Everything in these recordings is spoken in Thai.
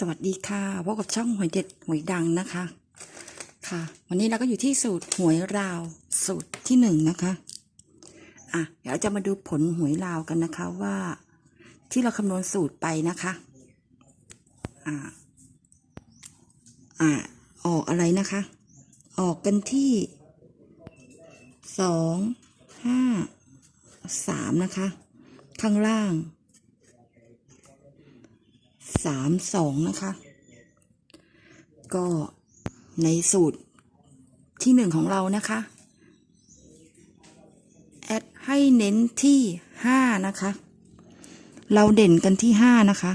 สวัสดีค่ะพบกับช่องหวยเด็ดหวยดังนะคะ ค่ะ วันนี้เราก็อยู่ที่สูตรหวยราวสูตรที่หนึ่งนะคะ อะ เดี๋ยวเราจะมาดูผลหวยราวกันนะคะว่า ที่เราคำนวณสูตรไปนะคะ อ่า อ่า ออกอะไรนะคะ ออกกันที่สองห้าสามนะคะ ข้างล่าง สามสองนะคะ ก็ในสูตรที่หนึ่งของเรานะคะ แอดให้เน้นที่ห้านะคะ เราเด่นกันที่ห้านะคะ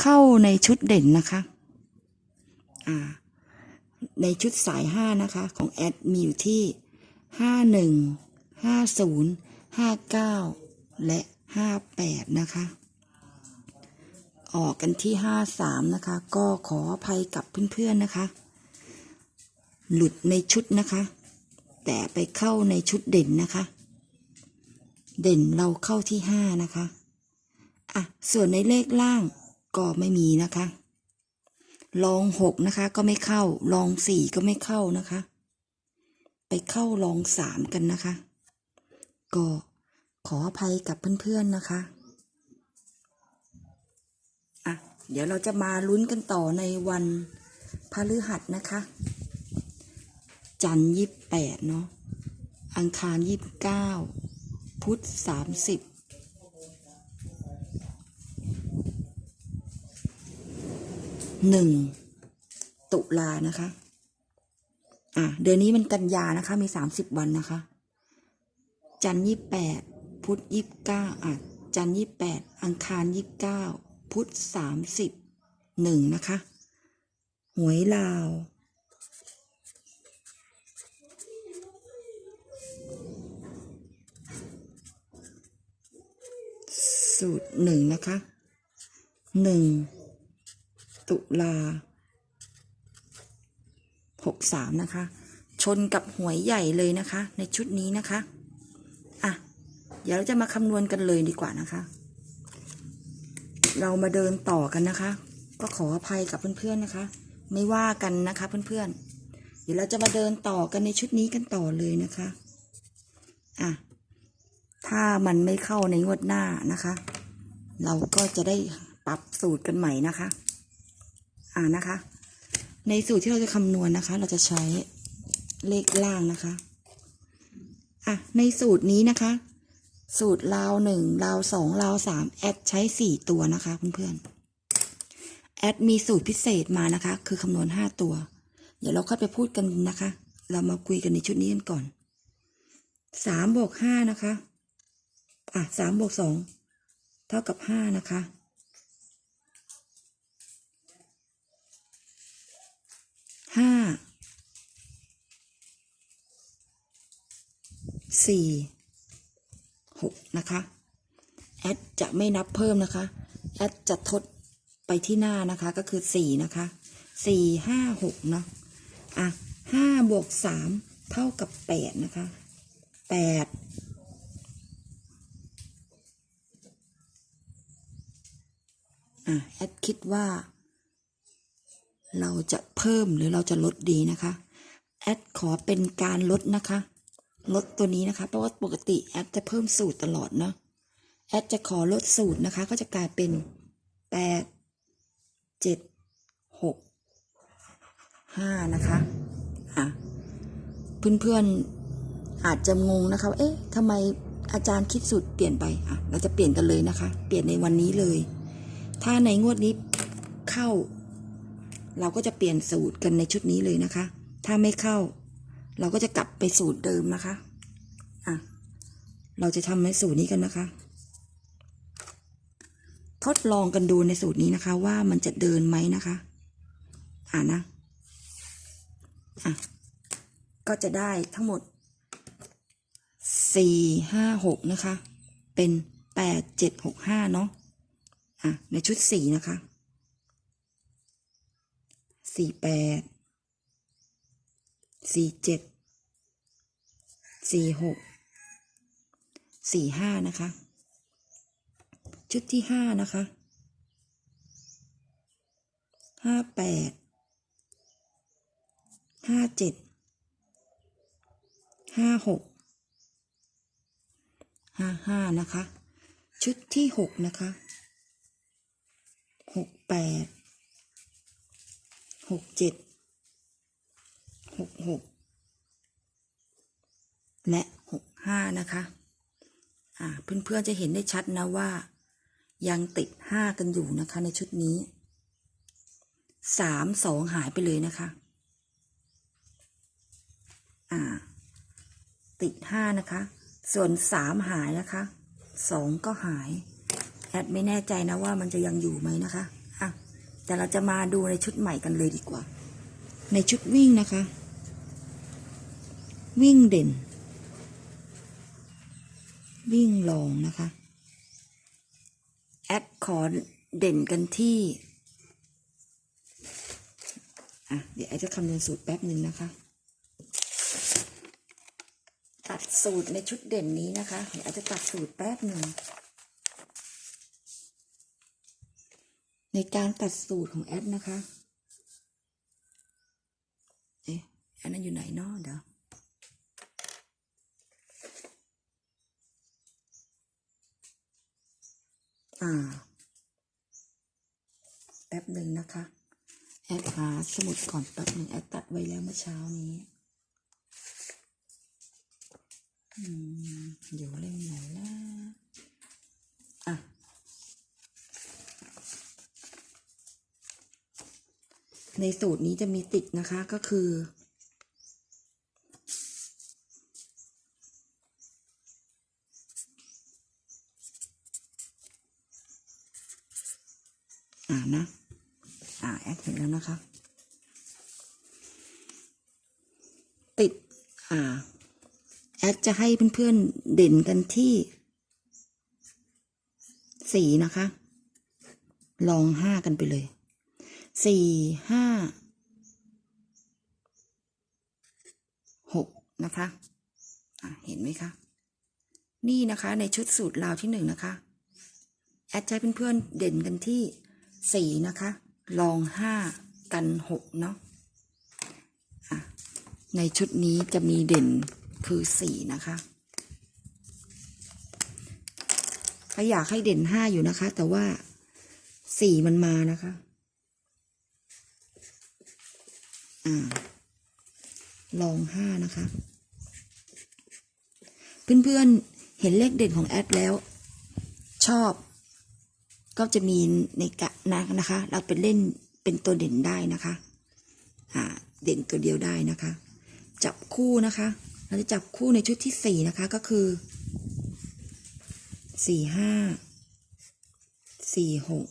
เข้าในชุดเด่นนะคะ อ่า ในชุดสายห้านะคะ ของแอดมีอยู่ที่ห้าหนึ่งห้าศูนย์ห้าเก้าและห้าแปดนะคะ ออกกันที่ห้าสามนะคะ ก็ขออภัยกับเพื่อนๆนะคะ หลุดในชุดนะคะ แต่ไปเข้าในชุดเด่นนะคะ เด่นเราเข้าที่ห้านะคะอะส่วนในเลขล่างก็ไม่มีนะคะ ลองหกนะคะก็ไม่เข้า ลองสี่ก็ไม่เข้านะคะ ไปเข้าลองสามกันนะคะ ก็ขออภัยกับเพื่อนๆนะคะ เดี๋ยวเราจะมาลุ้นกันต่อในวันพฤหัสนะคะ จันทร์ยี่แปดเนาะอังคารยี่เก้าพุธสามสิบหนึ่งตุลานะคะ อะ เดือนนี้มันกันยานะคะ มีสามสิบวันนะคะ จันยี่แปดพุธยี่เก้าอะ จันยี่แปดอังคารยี่เก้า พุทธสามสิบหนึ่งนะคะ หวยลาว สูตรหนึ่งนะคะหนึ่งตุลาหกสามนะคะ ชนกับหวยใหญ่เลยนะคะ ในชุดนี้นะคะ อะ เดี๋ยวเราจะมาคำนวณกันเลยดีกว่านะคะ เรามาเดินต่อกันนะคะ ก็ขออภัยกับเพื่อนๆนะคะ ไม่ว่ากันนะคะเพื่อนๆ เดี๋ยวเราจะมาเดินต่อกันในชุดนี้กันต่อเลยนะคะอะถ้ามันไม่เข้าในงวดหน้านะคะ เราก็จะได้ปรับสูตรกันใหม่นะคะ อ่านะคะ ในสูตรที่เราจะคำนวณนะคะ เราจะใช้เลขล่างนะคะอะในสูตรนี้นะคะ สูตรราวหนึ่งราวสองราวสามแอดใช้สี่ตัวนะคะเพื่อนๆแอดมีสูตรพิเศษมานะคะ คือคำนวณห้าตัว เดี๋ยวเราค่อยไปพูดกันนะคะ เรามาคุยกันในชุดนี้กันก่อนสามบวกห้านะคะ อะสามบวกสองเท่ากับห้านะคะห้าสี่ หกนะคะ แอดจะไม่นับเพิ่มนะคะ แอดจะทดไปที่หน้านะคะก็คือสี่นะคะสี่ห้าหกเนาะอะห้าบวกสามเท่ากับแปดนะคะแปดอะแอดคิดว่า เราจะเพิ่มหรือเราจะลดดีนะคะ แอดขอเป็นการลดนะคะ ลดตัวนี้นะคะ เพราะว่าปกติแอดจะเพิ่มสูตรตลอดเนาะแอดจะขอลดสูตรนะคะ ก็จะกลายเป็นแปดเจ็ดหกห้านะคะอะเพื่อนๆอาจจะงงนะคะเอ๊ะทำไมอาจารย์คิดสูตรเปลี่ยนไปอะเราจะเปลี่ยนกันเลยนะคะ เปลี่ยนในวันนี้เลย ถ้าในงวดนี้เข้า เราก็จะเปลี่ยนสูตรกันในชุดนี้เลยนะคะ ถ้าไม่เข้า เราก็จะกลับไปสูตรเดิมนะคะ อะ เราจะทำในสูตรนี้กันนะคะ ทดลองกันดูในสูตรนี้นะคะ ว่ามันจะเดินไหมนะคะ อ่านะ อะ ก็จะได้ทั้งหมดสี่ห้าหกนะคะ เป็นแปดเจ็ดหกห้าเนาะ อะ ในชุดสี่นะคะสี่แปด สี่เจ็ดสี่หกสี่ห้านะคะ ชุดที่ห้านะคะห้าแปดห้าเจ็ดห้าหกห้าห้านะคะ ชุดที่หกนะคะหกแปดหกเจ็ด หกหกและหกห้านะคะอ่าเพื่อนๆจะเห็นได้ชัดนะว่า ยังติดห้ากันอยู่นะคะในชุดนี้สามสองหายไปเลยนะคะอ่าติดห้านะคะ ส่วนสามหายนะคะสองก็หายแอดไม่แน่ใจนะว่ามันจะยังอยู่ไหมนะคะอะแต่เราจะมาดูในชุดใหม่กันเลยดีกว่า ในชุดวิ่งนะคะ วิ่งเด่น วิ่งลองนะคะ แอดขอเด่นกันที่ อะ เดี๋ยวแอดจะคำนวณสูตรแป๊บหนึ่งนะคะ ตัดสูตรในชุดเด่นนี้นะคะ เดี๋ยวแอดจะตัดสูตรแป๊บหนึ่งในการตัดสูตรของแอดนะคะ เอ๊ะอันนั้นอยู่ไหนเนาะเดี๋ยว่า แป๊บหนึ่งนะคะ แอดหาสมุดก่อนแป๊บหนึ่งแอดตัดไว้แล้วเมื่อเช้านี้อืมเดี๋ยวเล่มไหนนะอะ ในสูตรนี้จะมีติดนะคะก็คือ อ่านะ อ่าแอดเห็นแล้วนะคะ ติด อ่า แอดจะให้เพื่อนๆเด่นกันที่สี่นะคะ ลองห้ากันไปเลยสี่ห้าหกนะคะอะเห็นไหมคะ นี่นะคะในชุดสูตรราวที่หนึ่งนะคะ แอดใช้เพื่อนๆเด่นกันที่ สี่นะคะลองห้ากันหกเนาะะในชุดนี้จะมีเด่นคือสี่นะคะก็อยากให้เด่นห้าอยู่นะคะ แต่ว่าสี่มันมานะคะ อ่า ลองห้านะคะ เพื่อนๆเห็นเลขเด่นของแอดแล้ว ชอบ ก็จะมีในกะนะนะคะ เราเป็นเล่นเป็นตัวเด่นได้นะคะเด่นตัวเดียวได้นะคะ จับคู่นะคะ เราจะจับคู่ในชุดที่สี่นะคะก็คือสี่ห้าสี่หก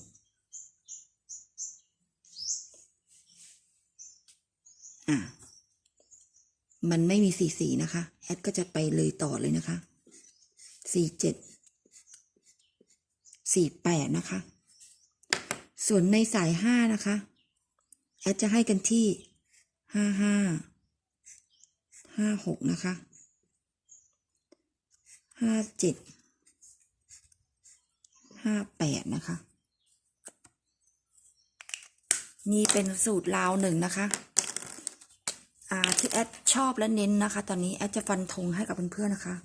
อ่ามันไม่มีสี่สี่นะคะ แอดก็จะไปเลยต่อเลยนะคะสี่เจ็ด สี่แปดนะคะ ส่วนในสายห้านะคะแอดจะให้กันที่ห้าห้าห้าหกนะคะห้าเจ็ดห้าแปดนะคะ นี่เป็นสูตรลาวหนึ่งนะคะอ่าที่แอดชอบและเน้นนะคะ ตอนนี้แอดจะฟันธงให้กับเพื่อนๆนะคะ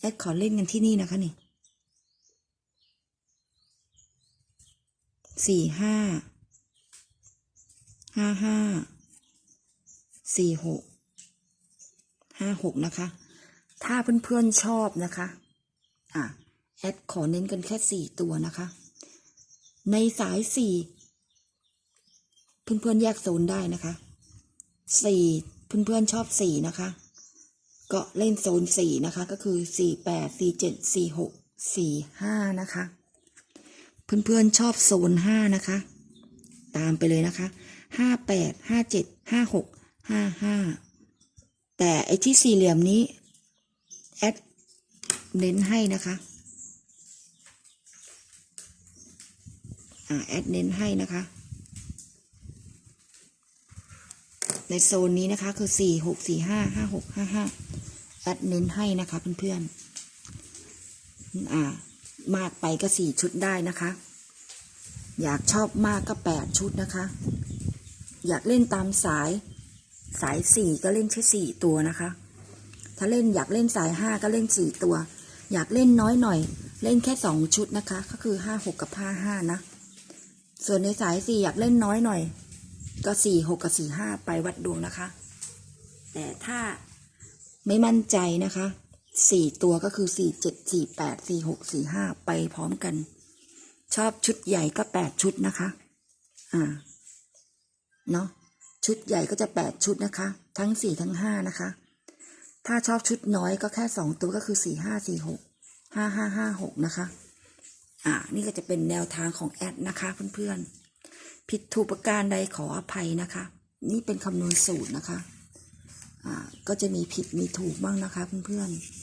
แอดขอเล่นกันที่นี่นะคะนี่ สี่ห้าห้าห้าสี่หกห้าหกนะคะ ถ้าเพื่อนๆชอบนะคะ อะ แอดขอเน้นกันแค่สี่ตัวนะคะ ในสายสี่เพื่อนๆแยกโซนได้นะคะสี่เพื่อนๆชอบสี่นะคะ ก็เล่นโซนสี่นะคะ ก็คือสี่แปดสี่เจ็ดสี่หกสี่ห้านะคะ เพื่อนๆชอบโซนห้านะคะ ตามไปเลยนะคะห้าแปดห้าเจ็ดห้าหกห้าห้าแต่ไอ้ที่สี่เหลี่ยมนี้ แอดเน้นให้นะคะอ่าแอดเน้นให้นะคะ ในโซนนี้นะคะคือสี่หกสี่ห้าห้าหกห้าห้าแอดเน้นให้นะคะเพื่อนๆอ่า มากไปก็สี่ชุดได้นะคะ อยากชอบมากก็แปดชุดนะคะ อยากเล่นตามสายสายสี่ก็เล่นแค่สี่ตัวนะคะ ถ้าเล่นอยากเล่นสายห้าก็เล่นสี่ตัว อยากเล่นน้อยหน่อย เล่นแค่สองชุดนะคะ ก็คือห้าหกกับห้าห้านะ ส่วนในสายสี่อยากเล่นน้อยหน่อย ก็สี่หกกับสี่ห้าไปวัดดวงนะคะ แต่ถ้าไม่มั่นใจนะคะ สี่ตัวก็คือสี่เจ็ดสี่แปดสี่หกสี่ห้าไปพร้อมกัน ชอบชุดใหญ่ก็แปดชุดนะคะ อ่า เนาะชุดใหญ่ก็จะแปดชุดนะคะ ทั้งสี่ทั้งห้านะคะ ถ้าชอบชุดน้อยก็แค่สองตัวก็คือสี่ห้าสี่หกห้าห้าห้าหกนะคะ อ่า นี่ก็จะเป็นแนวทางของแอดนะคะเพื่อนๆ ผิดถูกประการใดขออภัยนะคะ นี่เป็นคำนวณสูตรนะคะ อ่า ก็จะมีผิดมีถูกบ้างนะคะเพื่อนๆ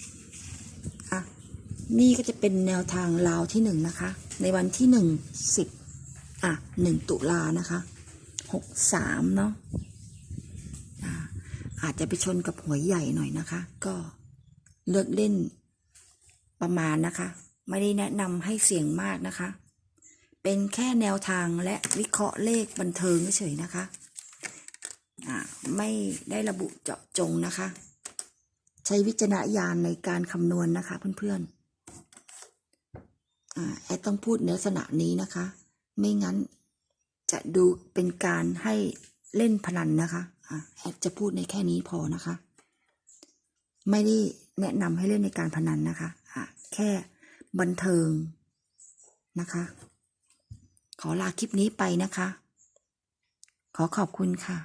นี่ก็จะเป็นแนวทางลาวที่หนึ่งนะคะ ในวันที่หนึ่งสิบอะหนึ่งตุลานะคะหกสามเนาะอาจจะไปชนกับหวยใหญ่หน่อยนะคะ ก็เลือกเล่นประมาณนะคะ ไม่ได้แนะนำให้เสี่ยงมากนะคะ เป็นแค่แนวทางและวิเคราะห์เลขบันเทิงเฉยๆนะคะอ่าไม่ได้ระบุเจาะจงนะคะ ใช้วิจารณญาณในการคำนวณนะคะเพื่อนๆ แอดต้องพูดในลักษณะนี้นะคะ ไม่งั้นจะดูเป็นการให้เล่นพนันนะคะแอดจะพูดในแค่นี้พอนะคะ ไม่ได้แนะนำให้เล่นในการพนันนะคะแค่บันเทิงนะคะ ขอลาคลิปนี้ไปนะคะ ขอขอบคุณค่ะ